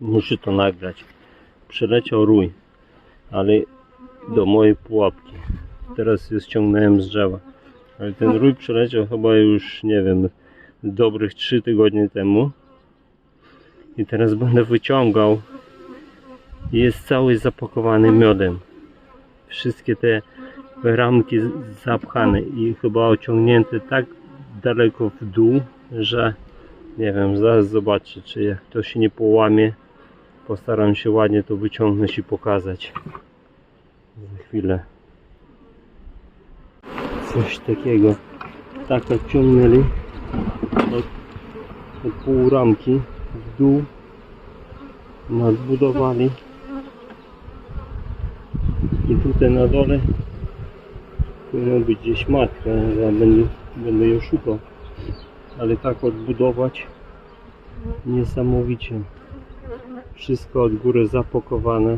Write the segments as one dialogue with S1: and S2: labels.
S1: Muszę to nagrać. Przeleciał rój, ale do mojej pułapki. Teraz ją ściągnąłem z drzewa. Ale ten rój przeleciał chyba już, nie wiem, dobrych 3 tygodnie temu. I teraz będę wyciągał. Jest cały zapakowany miodem. Wszystkie te ramki zapchane i chyba ociągnięte tak daleko w dół, że nie wiem, zaraz zobaczę, czy to się nie połamie. Postaram się ładnie to wyciągnąć i pokazać. Za chwilę. Coś takiego. Tak odciągnęli od, od pół ramki w dół. Nadbudowali. I tutaj na dole powinno być gdzieś matka, ja będę, będę ją szukał. Ale tak odbudować niesamowicie. Wszystko od góry zapakowane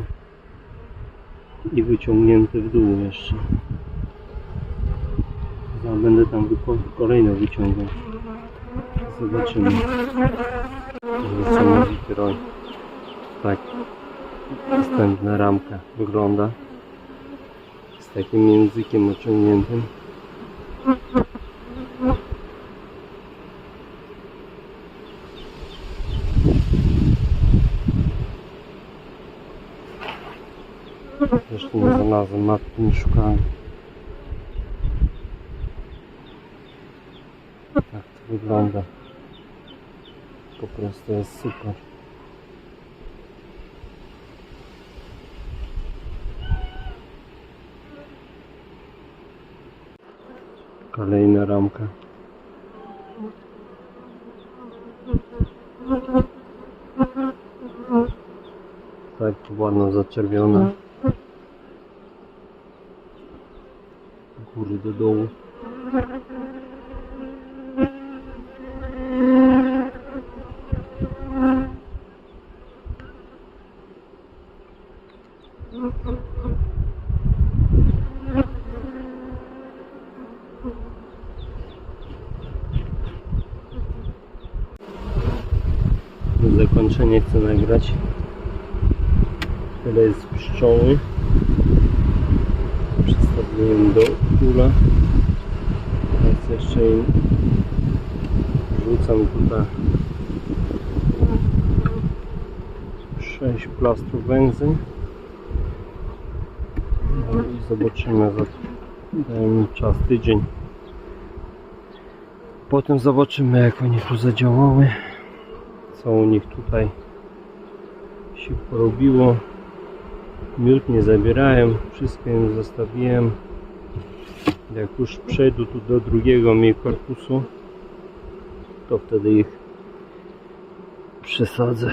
S1: i wyciągnięte w dół jeszcze. Ja będę tam kolejno wyciągał. Zobaczymy. Niesamowity roj. Tak następna ramka wygląda z takim językiem ociągniętym. Jeszcze nie znalazłem matki, nie szukałem. Tak to wygląda. Po prostu jest super. Kolejna ramka. Tak ładno zaczerwiona. Góry do dołu. Zakończenie chcę nagrać. Tyle jest pszczoły. Do kula. Teraz jeszcze im rzucam tutaj 6 plastrów węzy. No i zobaczymy za daję mi czas tydzień. Potem zobaczymy jak oni tu zadziałały. Co u nich tutaj się porobiło. Miód nie zabierałem, wszystko im zostawiłem. Jak już przejdę tu do drugiego mi korpusu, to wtedy ich przesadzę.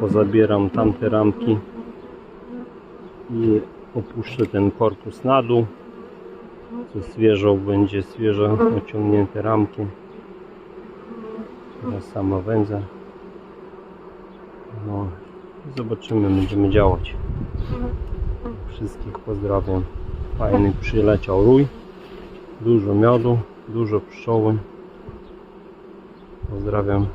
S1: Pozabieram tamte ramki i opuszczę ten korpus na dół. Co świeżo będzie świeżo ociągnięte ramki. Teraz sama wędza. No, zobaczymy, będziemy działać. Wszystkich pozdrawiam. Fajny przyleciał rój. Dużo miodu, dużo pszczoły. Pozdrawiam.